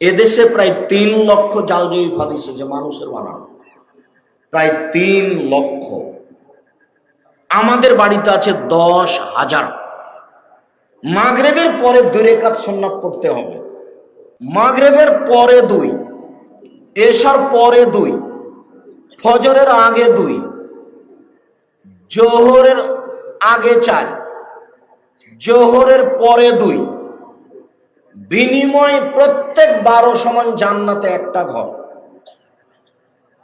এদেশে প্রায় তিন লক্ষ জাল জয়ী হাদিস আছে মানুষের বানানো। প্রায় তিন লক্ষ। আমাদের বাড়িতে আছে দশ হাজার। মাগরেবের পরে দুই রেখাত সন্ন্যাত পড়তে হবে। মাগরেবের পরে দুই, এশার পরে দুই, ফজরের আগে দুই, জোহরের আগে চার, জোহরের পরে দুই বিনিময় প্রত্যেক বারো সমান জান্নাতে একটা ঘর।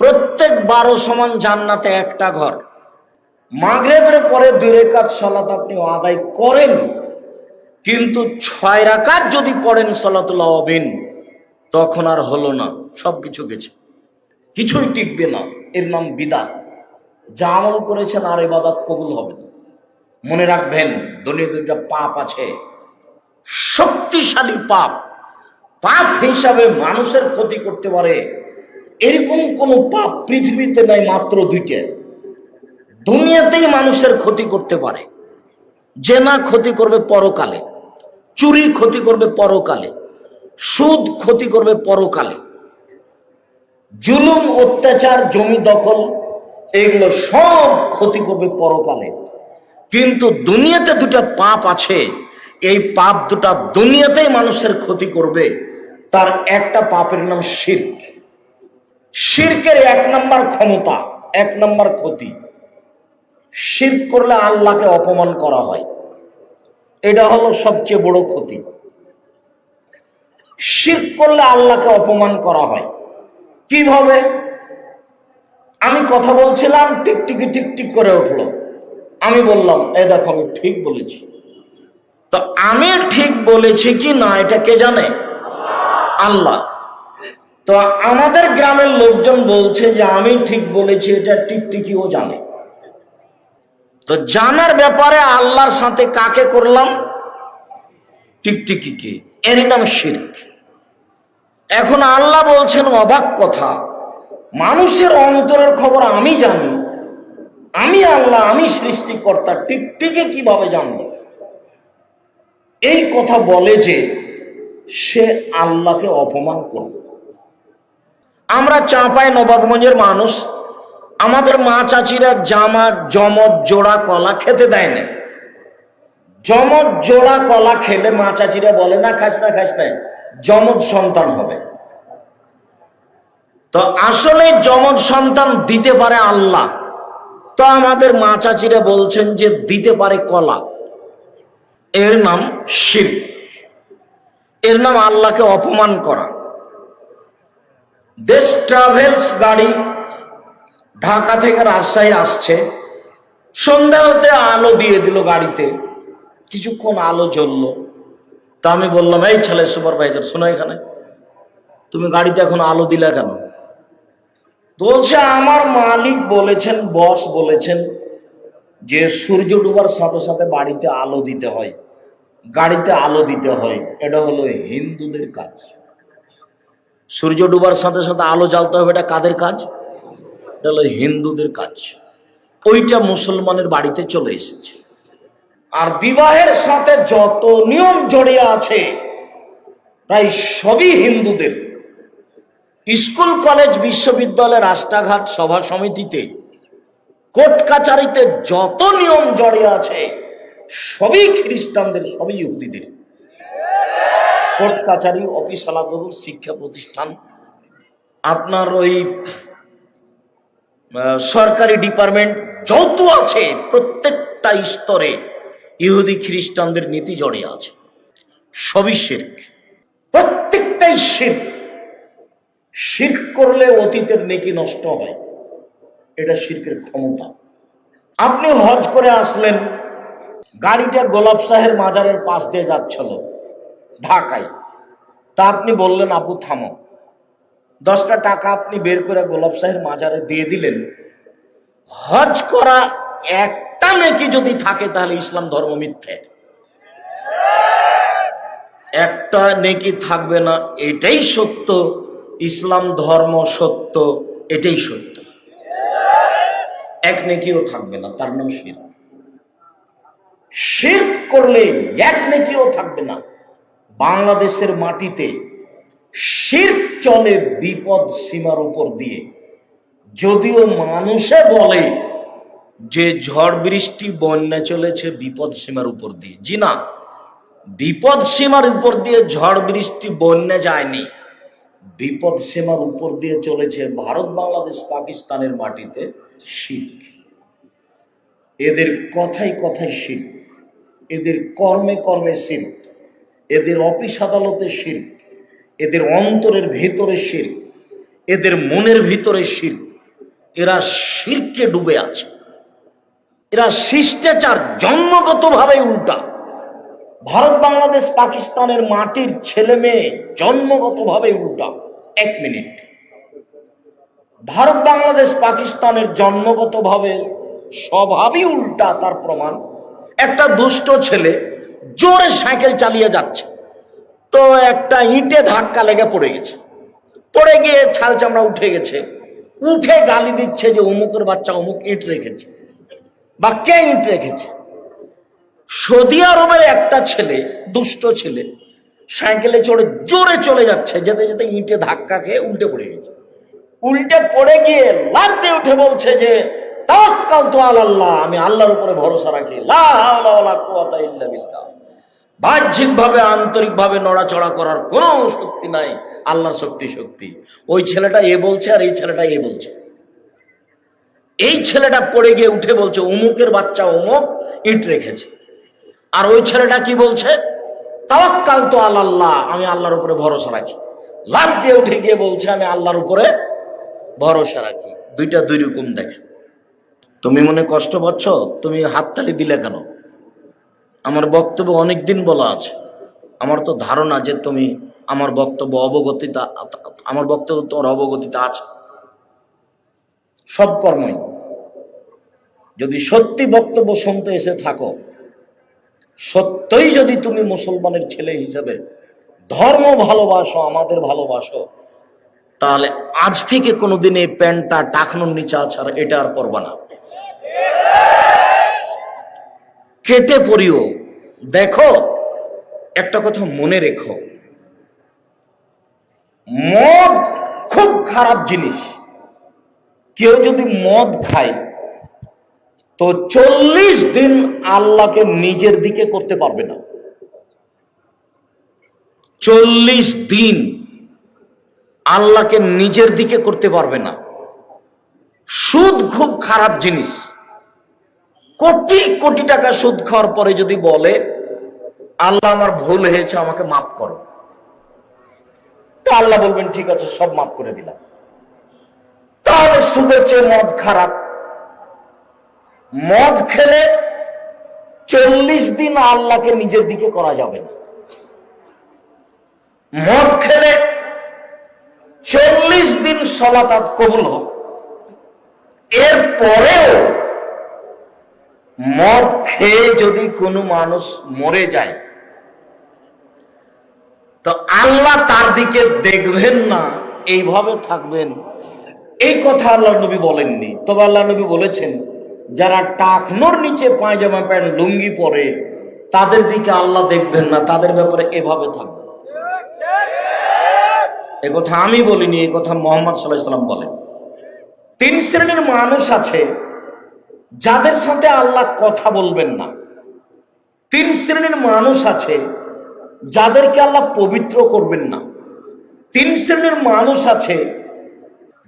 প্রত্যেক বারো সমান জান্নাতে একটা ঘর। মাগরেবের পরে দুই রেখাত সলাত আপনি আদায় করেন, কিন্তু ছয় রাকাত যদি পড়েন সলাতুল অবিন, তখন আর হলো না সব কিছু গেছে। কিছুই টিকবে না, এর নাম বিদাত। যা আমল করেছেন আর এবাদাত কবুল হবে মনে রাখবেন দুনিয়া দুইটা পাপ আছে শক্তিশালী পাপ। পাপ হিসাবে মানুষের ক্ষতি করতে পারে। এরকম কোন পাপ পৃথিবীতে নাই মাত্র দুইটা। দুনিয়াতেই মানুষের ক্ষতি করতে পারে। যে না ক্ষতি করবে পরকালে। চুরি ক্ষতি করবে পরকালে। সুদ ক্ষতি করবে পরকালে। জুলুম, অত্যাচার, জমি দখল, এগুলো সব ক্ষতি করবে পরকালে। কিন্তু দুনিয়াতে দুটা পাপ আছে। এই পাপ দুটা দুনিয়াতেই মানুষের ক্ষতি করবে, তার একটা পাপের নাম শির্ক। শির্কের এক নম্বর ক্ষমতা, এক নম্বর ক্ষতি। শির্ক করলে আল্লাহকে অপমান করা হয়। এটা হলো সবচেয়ে বড় ক্ষতি। শির্ক করলে আল্লাহকে অপমান করা হয়। কীভাবে? আমি কথা বলছিলাম, টিকটিকি টিকটিক করে উঠল। আমি বললাম এ দেখো, আমি ঠিক বলেছি। তো আমি ঠিক বলেছি কি না, এটা কে জানে? আল্লাহ। তো আমাদের গ্রামের লোকজন বলছে যে আমি ঠিক বলেছি, এটা টিকটিকিও জানে। তো জানার ব্যাপারে আল্লাহর সাথে কাকে করলাম? টিকটিকিকে এরই নাম শির্ক। এখন আল্লাহ বলছেন অবাক কথা, মানুষের অন্তরের খবর আমি জানি। আমি আল্লাহ, আমি সৃষ্টিকর্তা টিকটিকে কীভাবে জানব? এই কথা বলে যে সে আল্লাহকে অপমান করবে। আমরা চাঁপাই নবাবগঞ্জের মানুষ, আমাদের মা চাচিরা জামা জমজ জোড়া, কলা খেতে দেয় না। জমজ জোড়া, কলা খেলে মা চাচিরা বলে, না, খাস না খাস না, যমজ সন্তান হবে। তো আসলে যমজ সন্তান দিতে পারে আল্লাহ। তো আমাদের মা চাচিরা বলছেন যে দিতে পারে কলা। এর নাম শির। এর নাম আল্লাহকে অপমান করা। দেশ ট্রাভেলস গাড়ি ঢাকা থেকে রাজশাহী আসছে। সন্ধ্যা হতে আলো দিয়ে দিল গাড়িতে। কিছুক্ষণ আলো জ্বললো। তা আমি বললাম, এই ছেলে সুপারভাইজার শোনো এখানে। তুমি গাড়িতে এখন আলো দিলে কেন? বলছে, আমার মালিক বলেছেন বস বলেছেন। যে সূর্য ডুবার সাথে সাথে বাড়িতে আলো দিতে হয়, গাড়িতে আলো দিতে হয়, এটা হলো হিন্দুদের কাজ। সূর্য ডুবার সাথে সাথে আলো জ্বালতে হবে, এটা কাদের কাজ? এটা হলো হিন্দুদের কাজ। ওইটা মুসলমানের বাড়িতে চলে এসেছে। আর বিবাহের সাথে যত নিয়ম জড়িয়ে আছে প্রায় সবই হিন্দুদের। স্কুল, কলেজ, বিশ্ববিদ্যালয়, রাস্তাঘাট, সভা সমিতিতে কোর্ট কাচারিতে যত নিয়ম জড়ে আছে, সবই খ্রিস্টানদের, সবই ইহুদিদের। কোর্ট কাচারি, অফিস আলাদুল শিক্ষা প্রতিষ্ঠান, আপনার ওই সরকারি ডিপার্টমেন্ট যত আছে, প্রত্যেকটা স্তরে ইহুদি খ্রিস্টানদের নীতি জড়ে আছে। সবই শির্ক। প্রত্যেকটাই শির্ক। শির্ক করলে অতীতের নেকি নষ্ট হয়। এটা শির্কের ক্ষমতা। আপনি হজ করে আসলেন, গাড়িটা গোলাপ শাহের মাজারের পাশ দিয়ে যাচ্ছিল, ঢাকায়। তা আপনি বললেন, আপু, থামো। দশটা টাকা আপনি বের করে গোলাপ শাহের মাজারে দিয়ে দিলেন। হজ করা একটা নেকি যদি থাকে, তাহলে ইসলাম ধর্ম মিথ্যে। একটা নেকি থাকবে না, এটাই সত্য। ইসলাম ধর্ম সত্য, এটাই সত্য। এক নেকিও থাকবে না, তার নাম শির শির করলে এক নেকিও থাকবে না। বাংলাদেশের মাটিতে শির চলে বিপদ সীমার উপর দিয়ে। যদিও মানুষে বলে যে ঝড় বৃষ্টি, বন্যা চলেছে বিপদ সীমার উপর দিয়ে। জি না, বিপদ সীমার উপর দিয়ে ঝড় বৃষ্টি, বন্যা যায়নি। বিপদ সীমার উপর দিয়ে চলেছে ভারত, বাংলাদেশ, পাকিস্তানের মাটিতে শিখ। এদের কথাই কথাই শিখ। এদের কর্মে কর্মে শির এদের অফিস আদালতে শির এদের অন্তরের ভেতরে শির এদের মনের ভিতরে শির এরা শিরকে ডুবে আছে। এরা শিষ্টাচার জন্মগতভাবে উল্টা। ভারত, বাংলাদেশ, পাকিস্তানের মাটির ছেলে মেয়ে জন্মগতভাবে উল্টা। এক মিনিট। ভারত, বাংলাদেশ, পাকিস্তানের জন্মগতভাবে স্বভাবই উল্টা, তার প্রমাণ। একটা দুষ্ট ছেলে জোরে সাইকেল চালিয়ে যাচ্ছে, তো একটা ইটে ধাক্কা লেগে পড়ে গেছে। পড়ে গিয়ে ছাল চামড়া উঠে গেছে, উঠে গালি দিচ্ছে যে অমুকের বাচ্চা অমুক ইট রেখেছে। বা কে ইট রেখেছে? সৌদি আরবের একটা ছেলে, দুষ্ট ছেলে, সাইকেলে চড়ে জোরে চলে যাচ্ছে, যেতে যেতে ইটে ধাক্কা খেয়ে উল্টে পড়ে গেছে। উল্টে পড়ে গিয়ে লাভ দিয়ে উঠে বলছে যে, তাওয়াক্কাল তো আল্লাহ, আমি আল্লাহর উপরে ভরসা রাখি বাহ্যিকভাবে, আন্তরিকভাবে নড়াচড়া করার কোনো শক্তি নাই, আল্লাহর শক্তি শক্তি। ওই ছেলেটা এ বলছে আর এই ছেলেটা এ বলছে। এই ছেলেটা পড়ে গিয়ে উঠে বলছে অমুকের বাচ্চা অমুক ইট রেখেছে। আর ওই ছেলেটা কি বলছে? তাওয়াক্কাল তো আল্লাহ আমি আল্লাহর উপরে ভরসা রাখি। লাভ দিয়ে উঠে গিয়ে বলছে, আমি আল্লাহর উপরে ভরসা রাখি। দুইটা দুই রকম দেখে। তুমি মনে কষ্ট পাচ্ছ? তুমি হাততালি দিলে কেন? আমার বক্তব্য অনেক দিন বলা আছে। আমার তো ধারণা যে তুমি আমার বক্তব্য অবগতিতা, আমার বক্তব্য তোমার অবগতিতে আছে। সব কর্মই। যদি সত্যি বক্তব্য শুনতে এসে থাকো সত্যই যদি তুমি মুসলমানের ছেলে হিসেবে ধর্ম ভালোবাসো, আমাদের ভালোবাসো, তাহলে আজ থেকে কোনোদিন এই প্যান্টটা টাকনোর নিচে আছে আর এটা আর পরবা না। কেটে পড়িও দেখো, একটা কথা মনে রেখো। মদ খুব খারাপ জিনিস। কেউ যদি মদ খায় তো চল্লিশ দিন আল্লাহকে নিজের দিকে করতে পারবে না। চল্লিশ দিন আল্লাহকে নিজের দিকে করতে পারবে না। সুদ খুব খারাপ জিনিস। কোটি কোটি টাকা সুদ খাওয়ার পরে যদি বলে, আল্লাহ আমার ভুল হয়েছে, আমাকে মাফ করো। তো আল্লাহ বলবেন, ঠিক আছে, সব মাফ করে দিলাম। তাহলে সুদের চেয়ে মদ খারাপ। মদ খেলে চল্লিশ দিন আল্লাহকে নিজের দিকে করা যাবে না। মদ খেলে চল্লিশ দিন সলাতাত কবুল হোক এরপরেও মদ খেয়ে যদি কোনো মানুষ মরে যায়, তো আল্লাহ তার দিকে দেখবেন না, এইভাবে থাকবেন। এই কথা আল্লাহ নবী বলেননি। তবে আল্লাহ নবী বলেছেন যারা টাকনোর নিচে পায়জামা প্যান্ট, লুঙ্গি পরে, তাদের দিকে আল্লাহ দেখবেন না, তাদের ব্যাপারে এভাবে থাকবে এ কথা আমি বলিনি এই কথা মোহাম্মদ সাল্লাহ সাল্লাম বলেন। তিন শ্রেণির মানুষ আছে, যাদের সাথে আল্লাহ কথা বলবেন না। তিন শ্রেণির মানুষ আছে, যাদেরকে আল্লাহ পবিত্র করবেন না। তিন শ্রেণির মানুষ আছে,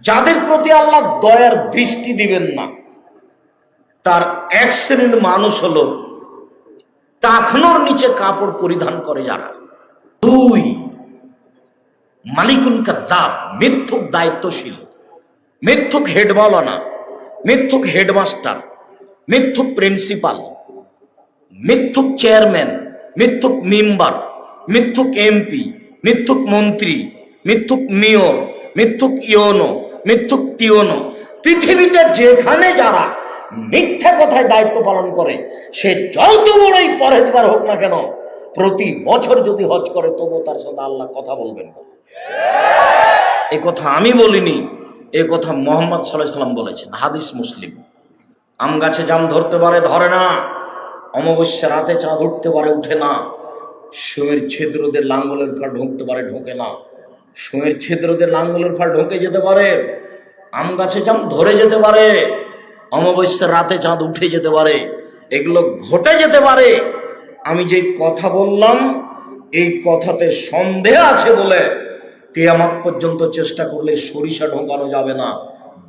যাদের প্রতি আল্লাহ দয়ার দৃষ্টি দিবেন না। তার এক শ্রেণির মানুষ হলো টাকনোর নিচে কাপড় পরিধান করে যারা। দুই, মালিকুন কাদ্দাব, মিথ্যুক দায়িত্বশীল। মিথ্যুক হেডমাওলানা মিথ্যুক হেডমাস্টার, মিথ্যুক প্রিন্সিপাল, মিথ্যুক চেয়ারম্যান, মিথ্যুক মেম্বার, মিথ্যুক এমপি, মিথ্যুক মন্ত্রী, মিথ্যুক মেয়র, মিথ্যুক ইয়নো, মিথ্যুক টিওনো পৃথিবীতে যেখানে যারা মিথ্যা কথায় দায়িত্ব পালন করে, সে যত বড়ই পরহেজগার হোক না কেন, প্রতি বছর যদি হজ করে তবু তার সাথে আল্লাহ কথা বলবেন এ কথা আমি বলিনি, এ কথা মোহাম্মদ সাল্লাম বলেছেন। হাদিস মুসলিম। আম গাছে জাম ধরতে পারে, ধরে না। অমাবস্যা রাতে চাঁদ উঠতে পারে, উঠে না। শুয়ের ছিদ্রদের লাঙ্গলের ঘর ঢুকতে পারে, ঢোকে না। সুঁয়ের ছিদ্রতে লাঙ্গলের ফাল ঢোকে যেতে পারে। আম গাছে চাঁদ ধরে যেতে পারে। অমাবস্যার রাতে চাঁদ উঠে যেতে পারে, এগুলো ঘটে যেতে পারে। আমি যে কথা বললাম, এই কথাতে সন্দেহ আছে বলে কে কেয়ামাত পর্যন্ত চেষ্টা করলে সরিষা ঢোকানো যাবে না।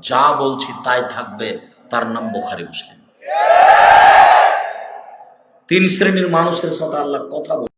যা বলছি তাই থাকবে, তার নাম বোখারি মুসলিম। তিন শ্রেণির মানুষের সাথে আল্লাহ কথা বলে।